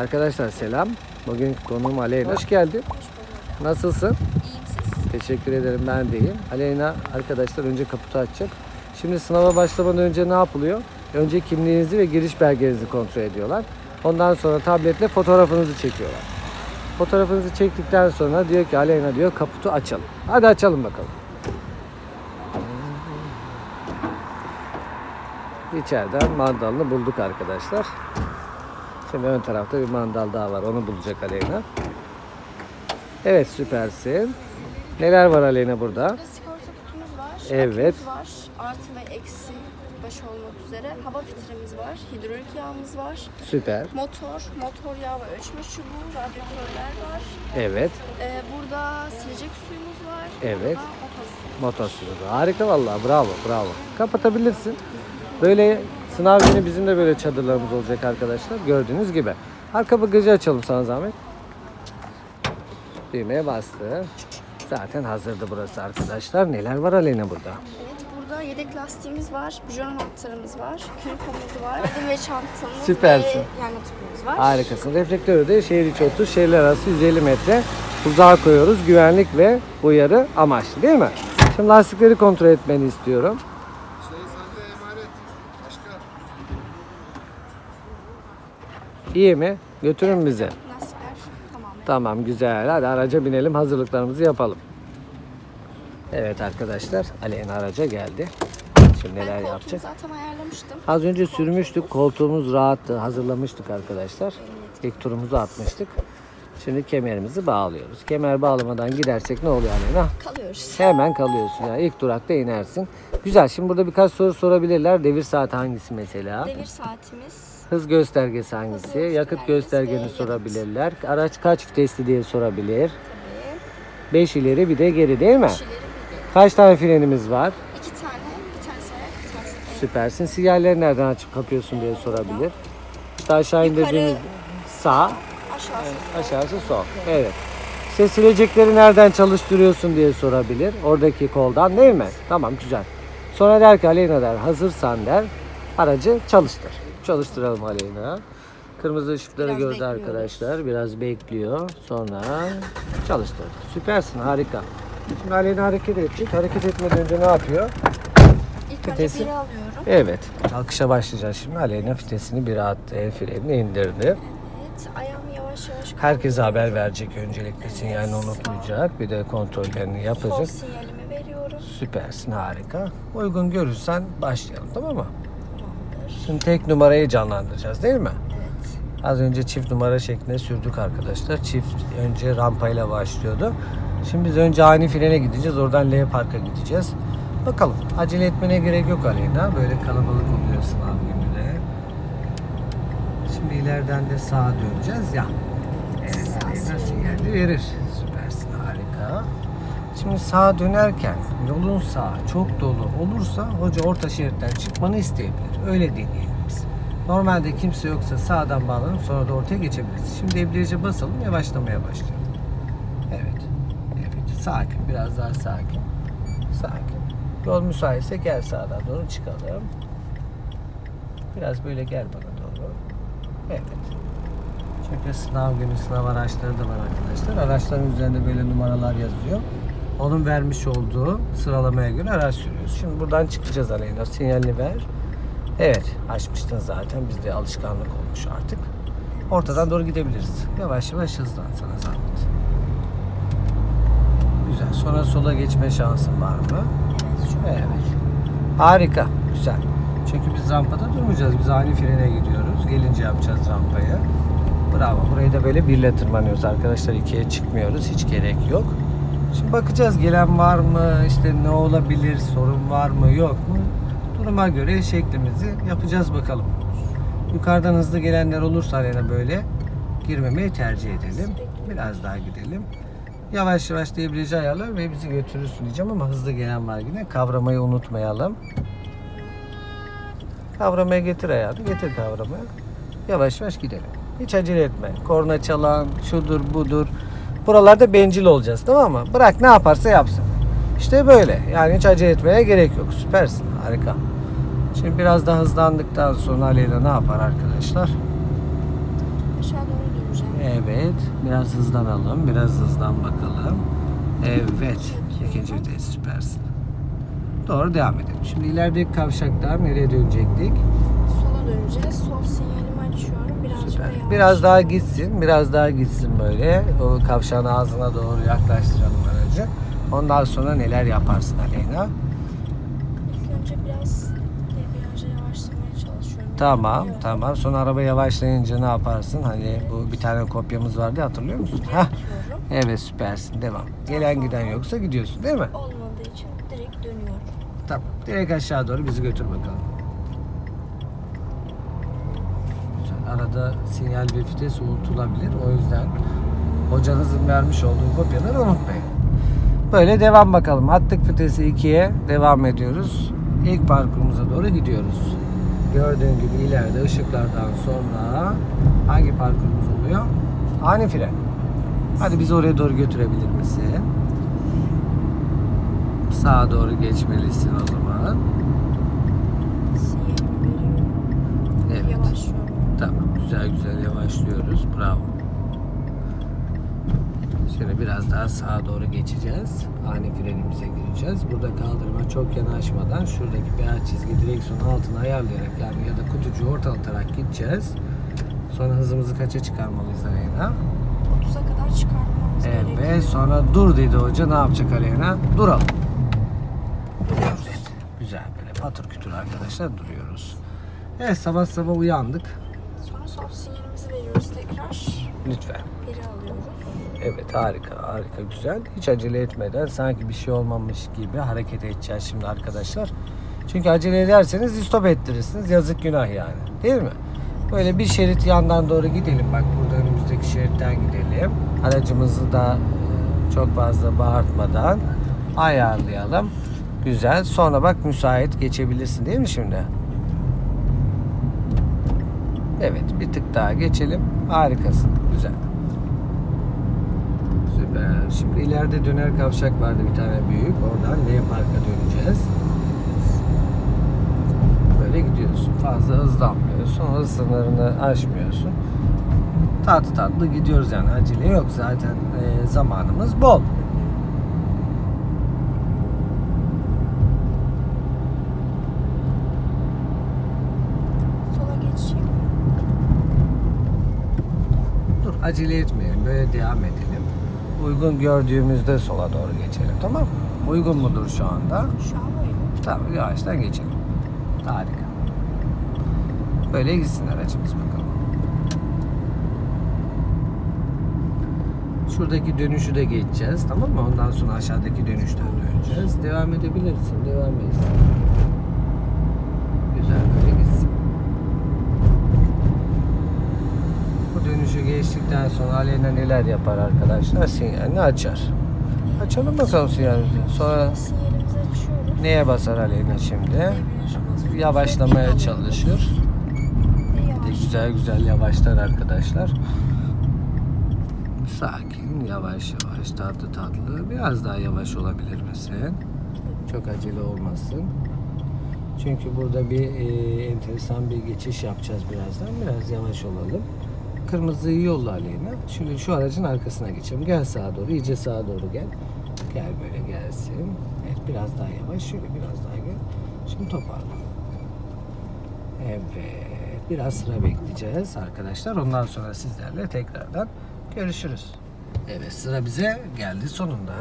Arkadaşlar selam. Bugünkü konuğum Aleyna. Hoş geldin. Nasılsın? İyiyim siz. Teşekkür ederim ben de iyiyim. Aleyna arkadaşlar önce kaputu açacak. Şimdi sınava başlamadan önce ne yapılıyor? Önce kimliğinizi ve giriş belgenizi kontrol ediyorlar. Ondan sonra tabletle fotoğrafınızı çekiyorlar. Fotoğrafınızı çektikten sonra diyor ki Aleyna diyor kaputu açalım. Hadi açalım bakalım. İçeriden mandalını bulduk arkadaşlar. Şimdi ön tarafta bir mandal daha var. Onu bulacak Aleyna. Evet süpersin. Neler var Aleyna burada? Burada sigorta kutumuz var. Evet. akümüz var. Artı ve eksi baş olmak üzere. Hava filtremiz var. Hidrolik yağımız var. Süper. Motor, motor yağı ve ölçme çubuğu, radyatörler var. Evet. Ee, burada silecek suyumuz var. Evet. Burada motor suyumuz. Motor sürücü. Harika vallahi. Bravo. Bravo. Kapatabilirsin. Böyle sınav günü bizim de böyle çadırlarımız olacak arkadaşlar. Gördüğünüz gibi. Arka bagajı açalım sana zahmet. Düğmeye bastı. Zaten hazırdı burası arkadaşlar. Neler var Aleyna burada? Evet, burada yedek lastiğimiz var. Bujon anahtarımız var. Külkomuz var. Ödül ve çantamız Süpersin. ve yangın tüpümüz var. Harikasın. Reflektörü de şehir içi 30, şehirler arası 150 metre uzağa koyuyoruz. Güvenlik ve uyarı amaçlı değil mi? Şimdi lastikleri kontrol etmeni istiyorum. İyi mi? Götürün bizi. Lastikler tamam. Tamam güzel. Hadi araca binelim. Hazırlıklarımızı yapalım. Evet arkadaşlar. Aleyna araca geldi. Şimdi Ben neler yapacak? zaten ayarlamıştım. Az önce sürmüştük. Koltuğumuz rahattı. Hazırlamıştık arkadaşlar. İlk turumuzu atmıştık. Şimdi kemerimizi bağlıyoruz. Kemer bağlamadan gidersek ne oluyor Aleyna? Kalıyoruz. Hemen kalıyorsun ya. İlk durakta inersin. Güzel. Şimdi burada birkaç soru sorabilirler. Devir saati hangisi mesela? Devir saatimiz Hız göstergesi hangisi? göstergesi Yakıt göstergeni ve sorabilirler. Araç kaç vitesli diye sorabilir. tabii. 5 ileri bir de geri değil mi? Kişileri bir Kaç tane frenimiz var? iki tane, bir tanesi ayak, bir tanesi el. Süpersin. Sinyalleri nereden açıp kapıyorsun diye sorabilir. İşte aşağı indirdiğimiz sağ, Aşağısı. aşağısı sol. Evet. İşte silecekleri nereden çalıştırıyorsun diye sorabilir. Oradaki koldan değil mi? Tamam güzel. Sonra der ki Aleyna der hazırsan der aracı çalıştır. Çalıştıralım Aleyna. Kırmızı ışıkları Biraz gördü bekliyoruz. arkadaşlar. Biraz bekliyor. Sonra çalıştır. Süpersin harika. Şimdi Aleyna hareket edecek. Hareket etmeden önce ne yapıyor? İlk önce Vitesi. biri alıyorum. Evet. Kalkışa başlayacağız şimdi. Aleyna fitesini bir attı. El frenini indirdi. Evet, ayağımı yavaş yavaş Herkese haber verecek öncelikle sinyalini unutmayacak. Bir de kontrollerini Sol yapacak. sinyalimi veriyorum. Süpersin harika. Uygun görürsen başlayalım tamam mı? Şimdi tek numarayı canlandıracağız değil mi? Evet. Az önce çift numara şeklinde sürdük arkadaşlar. Çift önce rampayla başlıyordu. Şimdi biz önce ani frene gideceğiz. Oradan L parka gideceğiz. Bakalım. Acele etmene gerek yok Aleyna. Böyle kalabalık oluyor sınav günü de. Şimdi ileriden de sağa döneceğiz ya. Evet Aleyna sinyali verir. Şimdi sağa dönerken yolun sağı çok dolu olursa hoca orta şeritten çıkmanı isteyebilir. Öyle deneyelim biz. Normalde kimse yoksa sağdan bağlanıp sonra da ortaya geçebiliriz. Şimdi debriyaja basalım yavaşlamaya başlayalım. Evet. Evet. Sakin. Biraz daha sakin. Sakin. Yol müsaitse gel sağdan doğru çıkalım. Biraz böyle gel bana doğru. Evet. Çünkü sınav günü sınav araçları da var arkadaşlar. Araçların üzerinde böyle numaralar yazıyor. Onun vermiş olduğu sıralamaya göre araç sürüyoruz. Şimdi buradan çıkacağız Aleyna. Sinyalini ver. Evet. Açmıştın zaten. Bizde alışkanlık olmuş artık. Ortadan doğru gidebiliriz. Yavaş yavaş hızlan sana zahmet. Güzel. Sonra sola geçme şansın var mı? Evet. Harika. Güzel. Çünkü biz rampada durmayacağız. Biz ani frene gidiyoruz. Gelince yapacağız rampayı. Bravo. Burayı da böyle birle tırmanıyoruz arkadaşlar. ikiye çıkmıyoruz. Hiç gerek yok. Şimdi bakacağız gelen var mı? İşte ne olabilir? Sorun var mı? Yok mu? Duruma göre şeklimizi yapacağız bakalım. Yukarıdan hızlı gelenler olursa arena böyle girmemeyi tercih edelim. Biraz daha gidelim. Yavaş yavaş debriyajı ayarlar ve bizi götürürsün diyeceğim ama hızlı gelen var yine. Kavramayı unutmayalım. Kavramaya getir ayağını. Getir kavramaya. Yavaş yavaş gidelim. Hiç acele etme. Korna çalan, şudur budur. Buralarda bencil olacağız tamam mı? Bırak ne yaparsa yapsın. İşte böyle. Yani hiç acele etmeye gerek yok. Süpersin. Harika. Şimdi biraz daha hızlandıktan sonra Aleyna ne yapar arkadaşlar? Aşağı doğru önce. Evet. Biraz hızlanalım. Biraz hızlan bakalım. Evet. İkinci vites süpersin. Doğru devam edelim. Şimdi ilerideki kavşaklar nereye dönecektik? Sola döneceğiz. Sol. Birazcık Süper. Biraz daha gitsin. Biraz daha gitsin böyle. O kavşağın ağzına doğru yaklaştıralım aracı. Ondan sonra neler yaparsın Aleyna? İlk önce biraz debriyaja yavaşlamaya çalışıyorum. Tamam, tamam. Sonra araba yavaşlayınca ne yaparsın? Hani bu bir tane kopyamız vardı hatırlıyor musun? Hah. Evet süpersin. Devam. Gelen giden yoksa gidiyorsun değil mi? Olmadığı için direkt dönüyorum. Tamam. Direkt aşağı doğru bizi götür bakalım. Arada sinyal ve vites unutulabilir. O yüzden hocanızın vermiş olduğu kopyaları unutmayın. Böyle devam bakalım. Attık vitesi 2'ye devam ediyoruz. İlk parkurumuza doğru gidiyoruz. Gördüğün gibi ileride ışıklardan sonra hangi parkurumuz oluyor? Ani fren. Hadi bizi oraya doğru götürebilir misin? Sağa doğru geçmelisin o zaman. Sinyalimi veriyorum. Evet. Yavaşlıyorum. Tamam. Güzel güzel yavaşlıyoruz. Bravo. Şimdi biraz daha sağa doğru geçeceğiz. Ani frenimize gireceğiz. Burada kaldırıma çok yanaşmadan şuradaki beyaz çizgi direksiyonun altına ayarlayarak yani ya da kutucuğu ortalatarak gideceğiz. Sonra hızımızı kaça çıkarmalıyız Aleyna? 30'a kadar çıkartmamız gerekiyor. Evet. Sonra dur dedi hoca. Ne yapacak Aleyna? Duralım. Evet. Güzel böyle patır kütür arkadaşlar duruyoruz. Evet sabah sabah uyandık. Lütfen. Geri alıyoruz. Evet harika harika güzel. Hiç acele etmeden sanki bir şey olmamış gibi hareket edeceğiz şimdi arkadaşlar. Çünkü acele ederseniz stop ettirirsiniz. Yazık günah yani. Değil mi? Böyle bir şerit yandan doğru gidelim. Bak burada önümüzdeki şeritten gidelim. Aracımızı da e, çok fazla bağırtmadan ayarlayalım. Güzel. Sonra bak müsait geçebilirsin değil mi şimdi? Evet bir tık daha geçelim. Harikasın. Güzel. Süper. Şimdi ileride döner kavşak vardı bir tane büyük. Oradan L Park'a döneceğiz. Böyle gidiyorsun. Fazla hızlanmıyorsun. Hız sınırını aşmıyorsun. Tatlı tatlı gidiyoruz yani. Acele yok. Zaten e, zamanımız bol. Sola geçeyim. Dur acele etmeyelim. Böyle devam edelim. Uygun gördüğümüzde sola doğru geçelim. Tamam mı? Uygun mudur şu anda? Şu an uygun. Tamam yavaştan geçelim. Harika. Böyle gitsin aracımız bakalım. Şuradaki dönüşü de geçeceğiz tamam mı? Ondan sonra aşağıdaki dönüşten döneceğiz. Devam edebilirsin. Devam etsin. Güzel böyle gitsin. Bu dönüşü geçtikten sonra Aleyna neler yapar arkadaşlar? Sinyalini açar. Açalım bakalım sinyalimizi. Sonra neye basar Aleyna şimdi? Yavaşlamaya çalışır. De güzel güzel yavaşlar arkadaşlar. Sakin, yavaş yavaş, tatlı tatlı. Biraz daha yavaş olabilir misin? Çok acele olmasın. Çünkü burada bir e, enteresan bir geçiş yapacağız birazdan. Biraz yavaş olalım. Kırmızıyı yolla Aleyna. Şimdi şu aracın arkasına geçelim. Gel sağa doğru, iyice sağa doğru gel. Gel böyle gelsin. Evet biraz daha yavaş. Şöyle biraz daha gel. Şimdi toparla. Evet. Biraz sıra bekleyeceğiz arkadaşlar. Ondan sonra sizlerle tekrardan görüşürüz. Evet sıra bize geldi sonunda.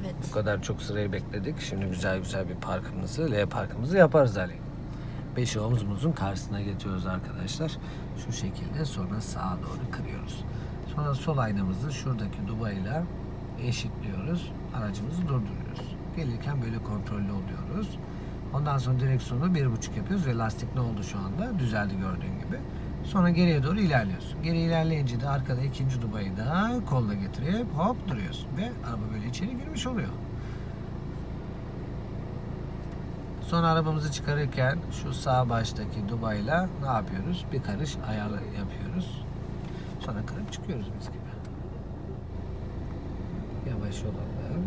Evet. Bu kadar çok sırayı bekledik. Şimdi güzel güzel bir parkımızı, L parkımızı yaparız Ali. Beş omuzumuzun karşısına getiriyoruz arkadaşlar. Şu şekilde sonra sağa doğru kırıyoruz. Sonra sol aynamızı şuradaki dubayla eşitliyoruz. Aracımızı durduruyoruz. Gelirken böyle kontrollü oluyoruz. Ondan sonra direksiyonu bir buçuk yapıyoruz ve lastik ne oldu şu anda? Düzeldi gördüğün gibi. Sonra geriye doğru ilerliyorsun. Geri ilerleyince de arkada ikinci dubayı da kolla getirip hop duruyorsun. Ve araba böyle içeri girmiş oluyor. Sonra arabamızı çıkarırken şu sağ baştaki dubayla ne yapıyoruz? Bir karış ayar yapıyoruz. Sonra kırıp çıkıyoruz biz gibi. Yavaş olalım.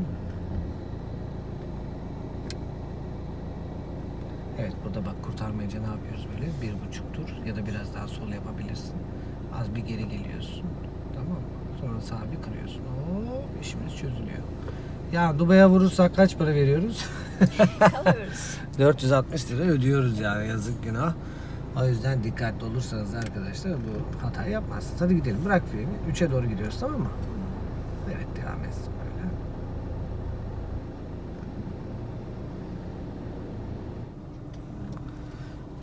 Evet burada bak kurtarmayınca ne yapıyoruz böyle? Bir buçuk tur ya da biraz daha sol yapabilirsin. Az bir geri geliyorsun. Sonra sağa bir kırıyorsun. Hop işimiz çözülüyor. Ya Dubai'ye vurursak kaç para veriyoruz? Kalıyoruz. 460 lira ödüyoruz yani yazık günah. O yüzden dikkatli olursanız arkadaşlar bu hatayı yapmazsınız. Hadi gidelim bırak freni. 3'e doğru gidiyoruz tamam mı? Evet devam etsin böyle.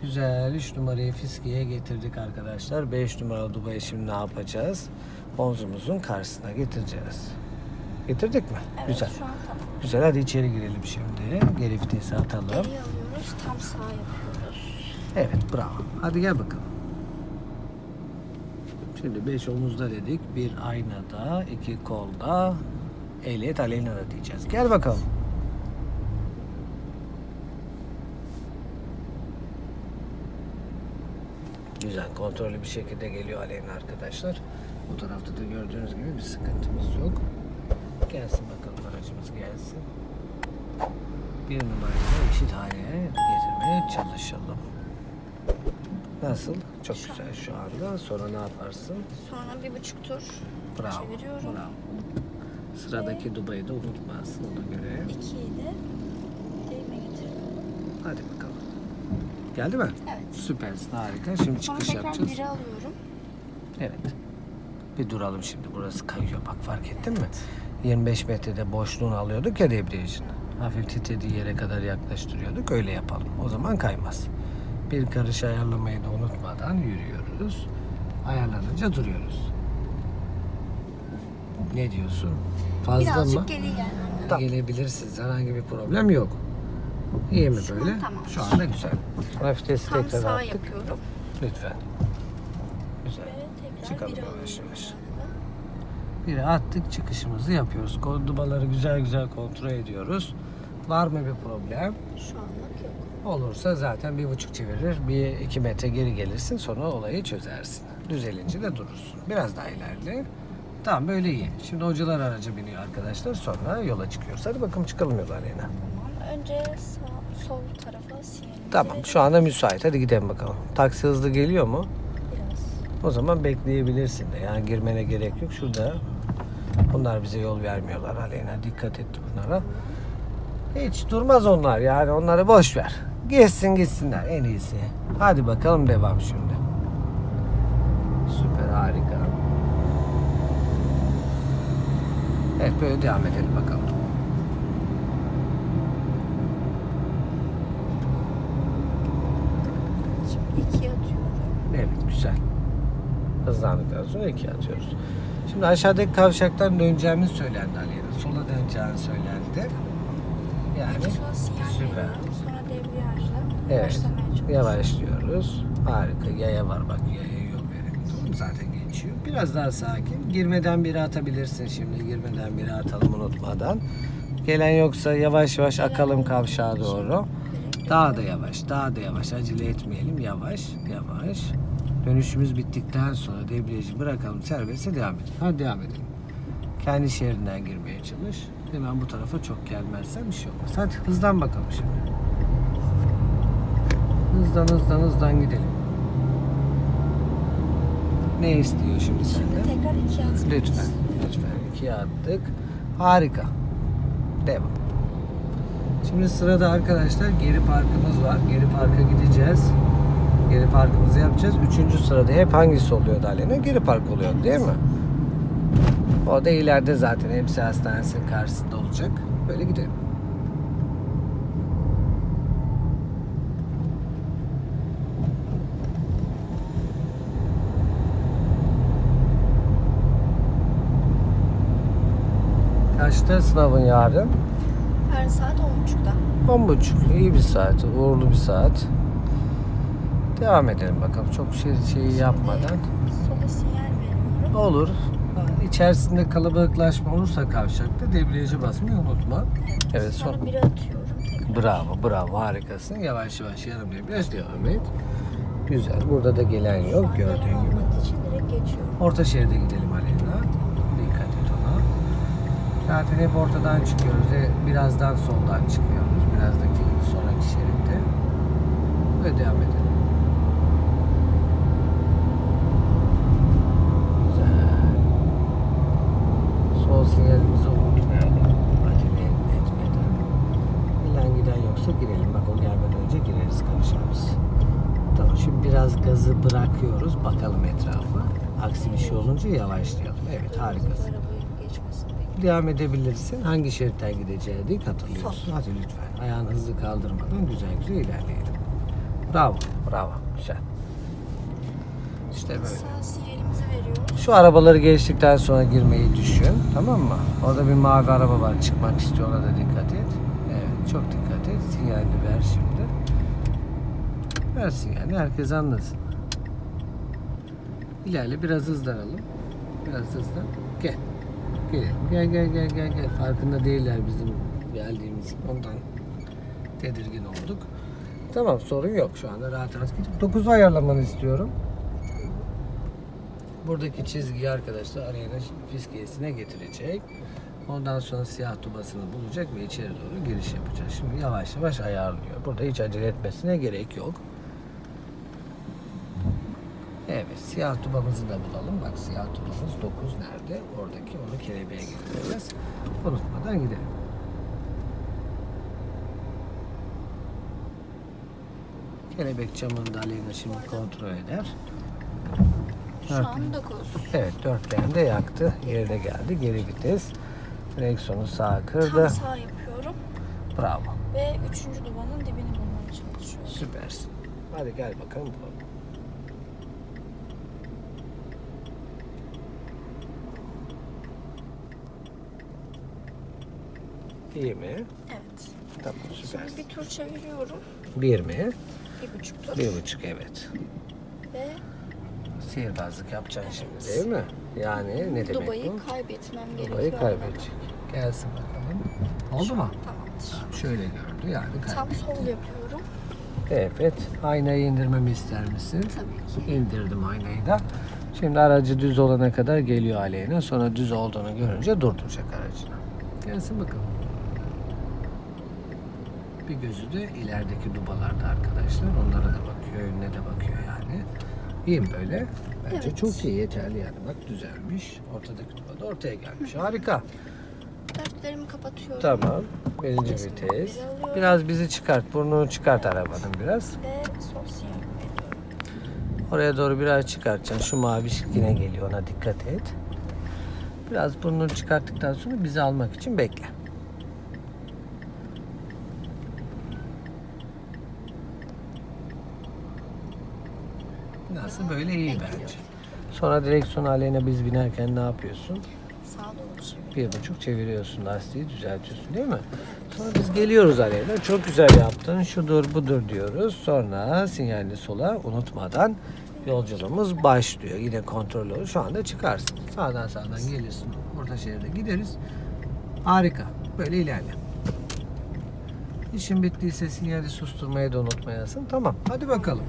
Güzel 3 numarayı fiskiye getirdik arkadaşlar. 5 numaralı Dubai şimdi ne yapacağız? Omzumuzun karşısına getireceğiz. Getirdik mi? Evet Güzel. şu an tamam. Güzel hadi içeri girelim şimdi. Geri vitesi atalım. Geri alıyoruz. Tam sağ yapıyoruz. Evet bravo. Hadi gel bakalım. Şimdi 5 omuzda dedik. Bir aynada, iki kolda. Ehliyet Aleyna'da diyeceğiz. Gel bakalım. Güzel kontrollü bir şekilde geliyor Aleyna arkadaşlar. Bu tarafta da gördüğünüz gibi bir sıkıntımız yok. Gelsin bakalım aracımız gelsin. Bir numarayla eşit hale getirmeye çalışalım. Nasıl? Çok güzel şu anda. Sonra ne yaparsın? Sonra bir buçuk tur Bravo. çeviriyorum. Bravo. Sıradaki Dubai'yi de unutmazsın ona göre. İkiyi de değme getiriyorum. Hadi bakalım. Geldi mi? Evet. Süpersin harika. Şimdi Sonra çıkış tekrar yapacağız. biri alıyorum. Evet. Bir duralım şimdi. Burası kayıyor. Bak fark ettin mi? 25 metrede boşluğunu alıyorduk ya debriyajın. Hafif titrediği yere kadar yaklaştırıyorduk. Öyle yapalım. O zaman kaymaz. Bir karış ayarlamayı da unutmadan yürüyoruz. Ayarlanınca duruyoruz. Ne diyorsun? Fazla Birazcık mı? geri gelmem lazım. Gelebilirsiniz. Herhangi bir problem yok. İyi mi Şu an böyle? tamam. Şu anda güzel. Hafif testi Tam tekrar sağ attık. yapıyorum. Lütfen. Güzel. Tekrar Çıkalım biri yavaş yavaş. Biri attık çıkışımızı yapıyoruz. Kondubaları güzel güzel kontrol ediyoruz. Var mı bir problem? Şu anlık yok. Olursa zaten bir buçuk çevirir. Bir iki metre geri gelirsin sonra olayı çözersin. Düzelince de durursun. Biraz daha ilerle. Tamam böyle iyi. Şimdi hocalar araca biniyor arkadaşlar. Sonra yola çıkıyoruz. Hadi bakalım çıkalım yola Aleyna. Tamam. Önce sağ, sol tarafa sinyalimizi Tamam şu anda müsait. Hadi gidelim bakalım. Taksi hızlı geliyor mu? Biraz. O zaman bekleyebilirsin de. Yani girmene gerek yok. Şurada bunlar bize yol vermiyorlar Aleyna. Dikkat et bunlara. Hiç durmaz onlar yani. Onları boş ver. Geçsin gitsinler en iyisi. Hadi bakalım devam şimdi. Süper harika. Evet böyle devam edelim bakalım. Şimdi ikiye atıyorum. Evet güzel. Hızlandıktan sonra iki atıyoruz. Şimdi aşağıdaki kavşaktan döneceğimiz söylendi Aliye'nin. Sola döneceğini söylendi. Yani süper. Evet. Yavaşlıyoruz. Harika. Yaya var bak yaya yol. Tamam zaten geçiyor. Biraz daha sakin. Girmeden biri atabilirsin şimdi. Girmeden biri atalım unutmadan. Gelen yoksa yavaş yavaş akalım kavşağa doğru. Daha da yavaş, daha da yavaş. Acele etmeyelim. Yavaş, yavaş. Dönüşümüz bittikten sonra debriyajı bırakalım. Serbestse devam edelim. Hadi devam edelim. Kendi şeridinden girmeye çalış. Hemen bu tarafa çok gelmezsen bir şey olmaz. Hadi hızlan bakalım şimdi. Hızdan hızdan hızdan gidelim. Ne istiyor şimdi Şimdi senden? tekrar ikiye atıyoruz. Lütfen, lütfen. İkiye attık. Harika. Devam. Şimdi sırada arkadaşlar geri parkımız var. Geri parka gideceğiz. Geri parkımızı yapacağız. Üçüncü sırada hep hangisi oluyordu Alena? Geri park oluyor değil mi? O da ileride zaten hepsi hastanesinin karşısında olacak. Böyle gidelim. Kaçta sınavın yarın? Her saat 10.30'da. On buçuk. İyi bir saat. Uğurlu bir saat. Devam edelim bakalım. Çok şey, şeyi yapmadan. Sola sinyal. Olur. İçerisinde kalabalıklaşma olursa kavşakta debriyaja basmayı unutma. Evet Sonra son. biri atıyorum. Bravo bravo harikasın. Yavaş yavaş yarım debriyaj devam et. Güzel. Burada da gelen yok gördüğün gibi. Orta şeride gidelim Aleyna. Dikkat et ona. Zaten hep ortadan çıkıyoruz. E, Birazdan soldan çıkıyoruz. Birazdaki sonraki şeritte. Böyle devam edelim. Güzel. Unutmayalım. Acele etmeden. Gelen giden yoksa girelim. Bak o gelmeden önce gireriz kavşağımız. Tamam şimdi biraz gazı bırakıyoruz. Bakalım etrafa. Aksi bir şey olunca yavaşlayalım. Evet harikasın. Devam edebilirsin. Hangi şeritten gideceği değil hatırlıyorsun. Hadi lütfen. Ayağını hızlı kaldırmadan güzel güzel ilerleyelim. Bravo, bravo. Güzel. İşte böyle. Şu arabaları geçtikten sonra girmeyi düşün. Tamam mı? Orada bir mavi araba var. Çıkmak istiyor. Ona da dikkat et. Evet. Çok dikkat et. Sinyalini ver şimdi. Ver sinyalini. Herkes anlasın. İlerle. Biraz hızlanalım. Biraz hızlan. Gel. Gelelim. Gel gel gel gel gel. Farkında değiller bizim geldiğimiz. Ondan tedirgin olduk. Tamam sorun yok şu anda rahat rahat gidip 9'u ayarlamanı istiyorum. Buradaki çizgiyi arkadaşlar arayana fiskiyesine getirecek. Ondan sonra siyah tubasını bulacak ve içeri doğru giriş yapacak. Şimdi yavaş yavaş ayarlıyor. Burada hiç acele etmesine gerek yok. Evet siyah tubamızı da bulalım. Bak siyah tubamız 9 nerede? Oradaki onu kelebeğe getireceğiz. Unutmadan gidelim. Kelebek camını da Aleyna şimdi kontrol eder. Şu Evet. an 9. Evet dörtgen de yaktı. Yerine geldi. Geri vites. Direksiyonu sağa kırdı. Tam sağ yapıyorum. Bravo. Ve üçüncü dumanın dibini bulmaya çalışıyorum. Süpersin. Hadi gel bakalım. İyi mi? Evet. Tamam Şimdi süpersin. bir tur çeviriyorum. Bir mi? Bir buçuk tur. Bir buçuk evet. Sihirbazlık yapacaksın şimdi değil mi? Yani ne demek Dubai'yi bu? kaybetmem gerekiyor. Dubai'yi kaybedecek. Gelsin bakalım. Oldu mu? Tamamdır. Şöyle gördü yani Tam kaybetti. sol yapıyorum. Evet. Aynayı indirmemi ister misin? Tabii ki. İndirdim aynayı da. Şimdi aracı düz olana kadar geliyor aleyhine. Sonra düz olduğunu görünce durduracak aracını. Gelsin bakalım. Bir gözü de ilerideki dubalarda arkadaşlar. Onlara da bakıyor, önüne de bakıyor yani. İyi mi böyle? Bence Evet. çok iyi, yeterli yani. Bak düzelmiş. Ortadaki duba da ortaya gelmiş. Harika. Dörtlerimi kapatıyorum. Tamam. Birinci vites. Biraz bizi çıkart. Burnunu çıkart arabanın biraz. Ve. Oraya doğru biraz çıkartacaksın. Şu mavi yine geliyor ona dikkat et. Biraz burnunu çıkarttıktan sonra bizi almak için bekle. Nasıl böyle iyi bence. Sonra direksiyon aleyhine biz binerken ne yapıyorsun? Bir buçuk çeviriyorsun lastiği düzeltiyorsun değil mi? Sonra biz geliyoruz aleyhine. Çok güzel yaptın. Şudur budur diyoruz. Sonra sinyalini sola unutmadan yolculuğumuz başlıyor. Yine kontrol olur. Şu anda çıkarsın. Sağdan sağdan gelirsin. Orta şeride gideriz. Harika. Böyle ilerle. İşin bittiyse sinyali susturmayı da unutmayasın. Tamam. Hadi bakalım.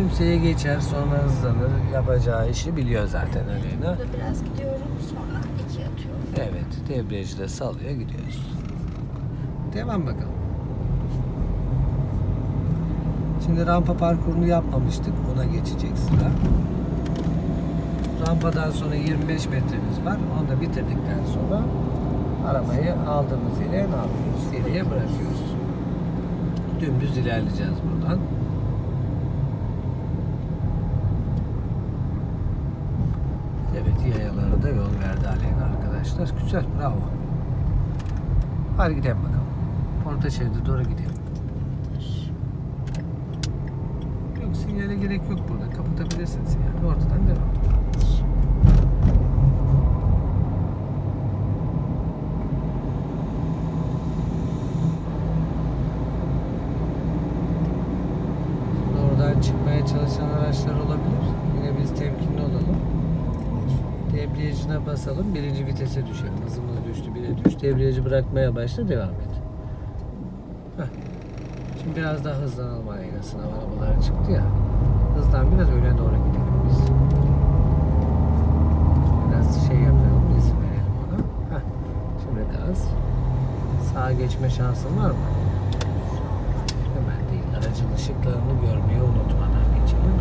Kimseye geçer sonra hızlanır. Yapacağı işi biliyor zaten Aleyna. Burada biraz gidiyorum. Sonra iki atıyorum. Evet, debriyajı da sallıyor gidiyoruz. Devam bakalım. Şimdi rampa parkurunu yapmamıştık. Ona geçecek sıra. Rampadan sonra 25 metremiz var. Onu da bitirdikten sonra arabayı aldığımız yere ne yapıyoruz? Geriye bırakıyoruz. Dümdüz ilerleyeceğiz buradan. Evet yayalara da yol verdi Aleyna arkadaşlar. Güzel bravo. Hadi gidelim bakalım. Orta şeride doğru gidelim. Yok sinyale gerek yok burada. Kapatabilirsin sinyali. Ortadan devam. Oradan çıkmaya çalışan araçlar olabilir. Yine biz temkinli olalım. Basalım. Birinci vitese düşelim. Hızımız düştü. Bire düş. Debriyajı bırakmaya başla. Devam et. Heh. Şimdi biraz daha hızlanalım aynen. Sınav arabaları çıktı ya. Hızdan biraz öne doğru gidelim biz. Biraz şey yapalım. İzin verelim ona. Heh. Şimdi gaz. Sağa geçme şansın var mı? Hemen değil. Aracın ışıklarını görmeyi geçelim.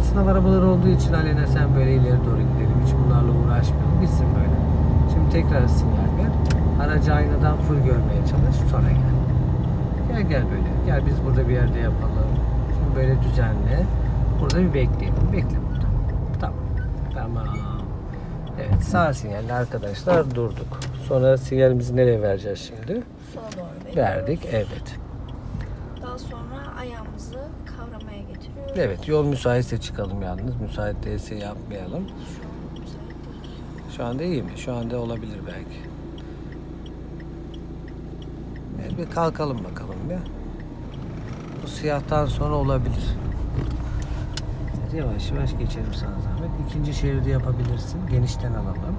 Sınav arabaları olduğu için Alena sen böyle ileri doğru gidelim. Hiç bunlarla uğraşmayalım. Gitsin böyle. Şimdi tekrar sinyal ver. Aracı aynadan full görmeye çalış. Sonra gel. Gel gel böyle. Gel biz burada bir yerde yapalım. Şimdi böyle düzenle. Burada bir bekleyelim. Bekle burada. Tamam. Tamam. Evet sağ sinyalli arkadaşlar durduk. Sonra sinyalimizi nereye vereceğiz şimdi? Sola doğru. Verdik. Evet. Daha sonra ayağımızı kavramaya getiriyoruz. Evet yol müsaitse çıkalım yalnız. Müsait değilse yapmayalım. Şu anda iyi mi? Şu anda olabilir belki. Evet, bir kalkalım bakalım bir. Bu siyahtan sonra olabilir. Yavaş yavaş geçelim sana zahmet. İkinci şeridi yapabilirsin. Genişten alalım.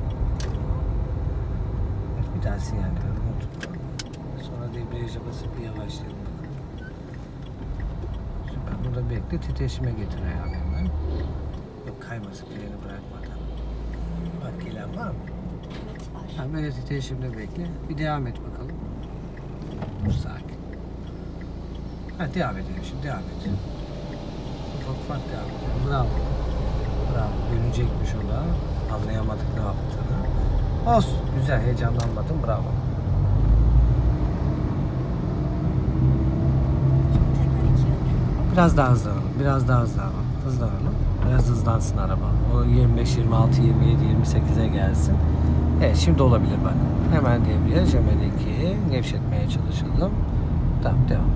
Evet, bir daha sinyal. Unutma. Sonra debriyaja basıp bir yavaşlayalım Burada bekle. Titreşime getir ayağını hemen. Yok kaymasın freni bırakmadan. Bak gelen var mı? Evet var. Titreşimde bekle. Bir devam et bakalım. Dur sakin. Ha, devam edelim şimdi devam et. Ufak ufak devam edelim. Bravo. Bravo. Dönecekmiş o da. Anlayamadık ne yaptığını. Olsun. Güzel heyecanlanmadım. Bravo. Şimdi tekrar ikiye atıyorum. Biraz daha hızlanalım. Biraz daha hızlanalım. Hızlanalım. Biraz hızlansın araba. O 25, 26, 27, 28'e gelsin. Evet şimdi olabilir bak. Hemen debriyaj, hemen iki. Gevşetmeye çalışalım. Tamam devam.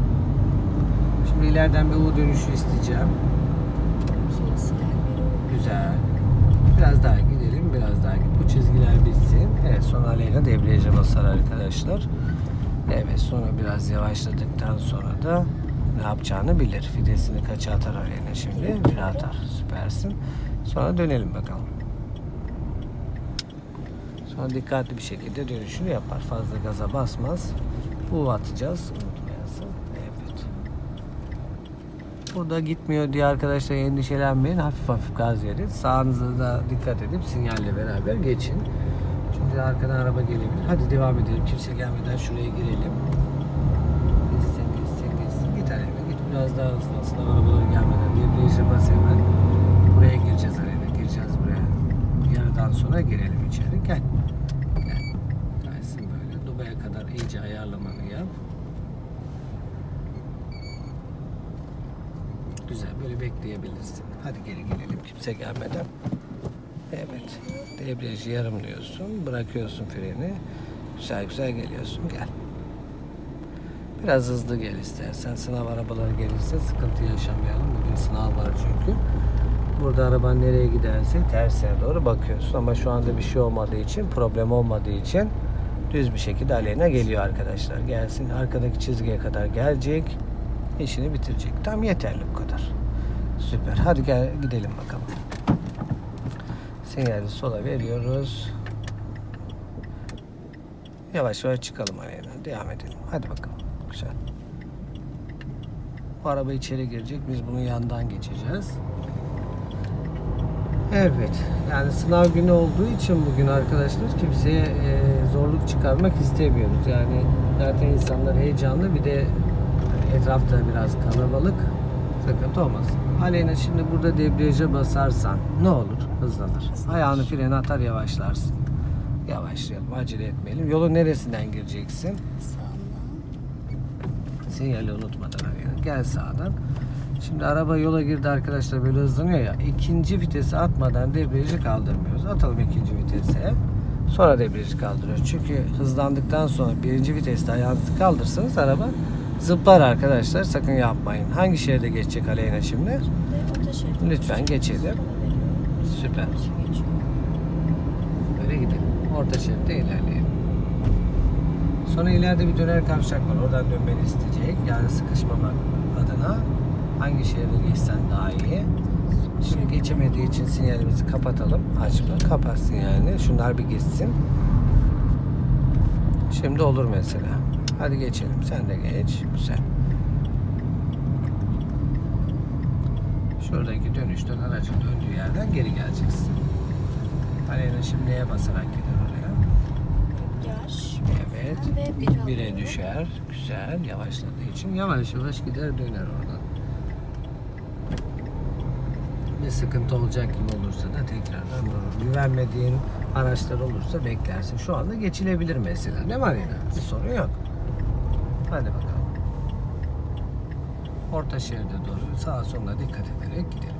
Şimdi ileriden bir U dönüşü isteyeceğim. Güzel. Biraz daha gidelim, biraz daha git. Bu çizgiler bitsin. Evet, sonra Aleyna debriyaja basar arkadaşlar. Evet, sonra biraz yavaşladıktan sonra da ne yapacağını bilir. Fidesini kaça atar Aleyna şimdi? Bir atar. Süpersin. Sonra dönelim bakalım. Sonra dikkatli bir şekilde dönüşünü yapar. Fazla gaza basmaz. Bu atacağız. Unutmayasın. Evet. Burada gitmiyor diye arkadaşlar endişelenmeyin. Hafif hafif gaz verin. Sağınıza da dikkat edip sinyalle beraber geçin. Çünkü arkadan araba gelebilir. Hadi devam edelim. Kimse gelmeden şuraya girelim. Gitsin, gitsin, gitsin. Git arayla. Git biraz daha hızlı. Sınav arabaları gelmeden. Debriyaja bas hemen. Buraya gireceğiz arayla. Gireceğiz buraya. Yarıdan sonra girelim içeri. Gel. Gel. Gelsin böyle. Dubai'ye kadar iyice ayarlamanı yap. Güzel böyle bekleyebilirsin. Hadi geri gelelim kimse gelmeden. Evet. Debriyajı yarımlıyorsun. Bırakıyorsun freni. Güzel güzel geliyorsun. Gel. Biraz hızlı gel istersen. Sınav arabaları gelirse sıkıntı yaşamayalım. Bugün sınav var çünkü. Burada araban nereye giderse tersine doğru bakıyorsun. Ama şu anda bir şey olmadığı için, problem olmadığı için düz bir şekilde aleyhine geliyor arkadaşlar. Gelsin arkadaki çizgiye kadar gelecek. işini bitirecek. Tam yeterli bu kadar. Süper. Hadi gel gidelim bakalım. Sinyali sola veriyoruz. Yavaş yavaş çıkalım araya. Devam edelim. Hadi bakalım. Güzel. Bu araba içeri girecek. Biz bunun yanından geçeceğiz. Evet. Yani sınav günü olduğu için bugün arkadaşlar kimseye e, zorluk çıkarmak istemiyoruz. Yani zaten insanlar heyecanlı bir de etrafta biraz kalabalık. Sıkıntı olmasın. Aleyna şimdi burada debriyaja basarsan ne olur? Hızlanır. Ayağını frene atar yavaşlarsın. Yavaşlayalım. Acele etmeyelim. Yolun neresinden gireceksin? Sağından. Sinyali unutmadan arayın. Gel sağdan. Şimdi araba yola girdi arkadaşlar böyle hızlanıyor ya. İkinci vitesi atmadan debriyajı kaldırmıyoruz. Atalım ikinci vitese. Sonra debriyajı kaldırıyoruz. Çünkü hızlandıktan sonra birinci viteste ayağınızı kaldırsanız araba zıplar arkadaşlar. Sakın yapmayın. Hangi şeride geçecek Aleyna şimdi? Lütfen geçelim. Süper. Böyle gidelim. Orta şeritte ilerleyelim. Sonra ileride bir döner kavşak var. Oradan dönmeni isteyecek. Yani sıkışmamak adına hangi şeride geçsen daha iyi. Şimdi geçemediği için sinyalimizi kapatalım. Açma. Kapat sinyalini. Şunlar bir geçsin. Şimdi olur mesela. Hadi geçelim. Sen de geç. Güzel. Şuradaki dönüşten aracın döndüğü yerden geri geleceksin. Aleyna şimdi neye basarak. Evet. Ve bir Bire düşer. Güzel. Yavaşladığı için yavaş yavaş gider döner oradan. bir sıkıntı olacak gibi olursa da tekrardan durur. Güvenmediğin araçlar olursa beklersin. Şu anda geçilebilir mesela. Ne var yine? Bir sorun yok. Hadi bakalım. Orta şeride doğru sağa sola dikkat ederek gidelim.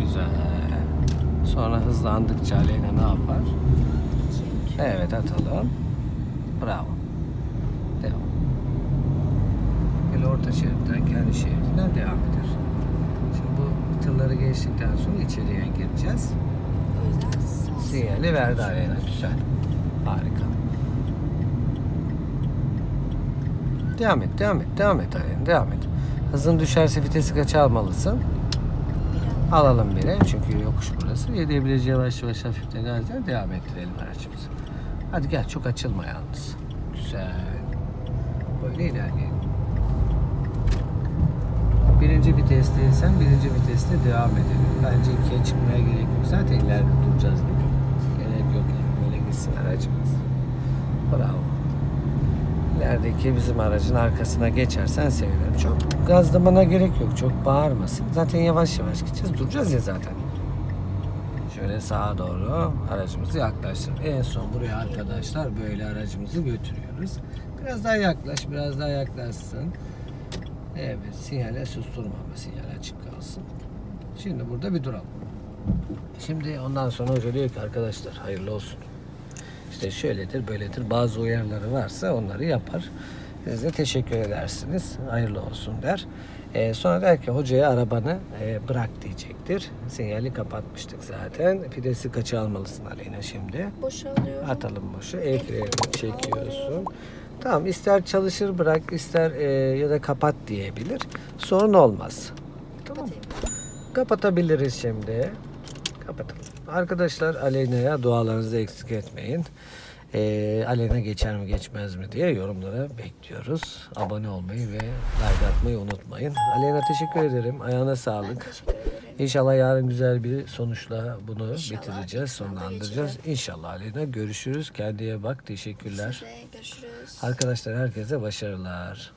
Güzel. Sonra hızlandıkça Aleyna ne yapar? Evet atalım. Bravo. Devam. Böyle orta şeritten kendi şeridinden devam eder. Şimdi bu tırları geçtikten sonra içeriye gireceğiz. Sinyali verdi Aleyna. Güzel. Harika. Devam et, devam et, devam et Aleyna, devam et. Hızın düşerse vitesi kaça almalısın? Alalım bire çünkü yokuş burası. Yedebileceği yavaş yavaş hafiften gazla devam ettirelim aracımızı. Hadi gel çok açılma yalnız. Güzel. Böyle ilerleyelim. Birinci vitesteysen birinci viteste devam edelim. Bence ikiye çıkmaya gerek yok. Zaten ileride duracağız gibi. Gerek yok yani. Böyle gitsin aracımız. Bravo. İlerideki bizim aracın arkasına geçersen sevinirim. Çok gazlamana gerek yok. Çok bağırmasın. Zaten yavaş yavaş gideceğiz. Duracağız ya zaten. Şöyle sağa doğru aracımızı yaklaştırıp en son buraya arkadaşlar böyle aracımızı götürüyoruz. Biraz daha yaklaş, biraz daha yaklaşsın. Evet, sinyale susturma sinyal açık kalsın. Şimdi burada bir duralım. Şimdi ondan sonra hoca diyor ki arkadaşlar hayırlı olsun. İşte şöyledir, böyledir. Bazı uyarıları varsa onları yapar. Siz de teşekkür edersiniz. Hayırlı olsun der. Ee, sonra der ki hocaya arabanı e, bırak diyecektir. Sinyali kapatmıştık zaten. Fidesi kaça almalısın Aleyna şimdi? boşalıyorum. Atalım boşu. El frenini çekiyorsun. Tamam ister çalışır bırak ister e, ya da kapat diyebilir. Sorun olmaz. Tamam. Kapatabiliriz şimdi. Kapatalım. Arkadaşlar Aleyna'ya dualarınızı eksik etmeyin. Ee, Aleyna geçer mi geçmez mi diye yorumlara bekliyoruz. Abone olmayı ve like atmayı unutmayın. Aleyna teşekkür ederim. Ayağına sağlık. İnşallah yarın güzel bir sonuçla bunu İnşallah. bitireceğiz, sonlandıracağız. İnşallah Aleyna. Görüşürüz. Kendine bak. Teşekkürler. Size görüşürüz. Arkadaşlar herkese başarılar.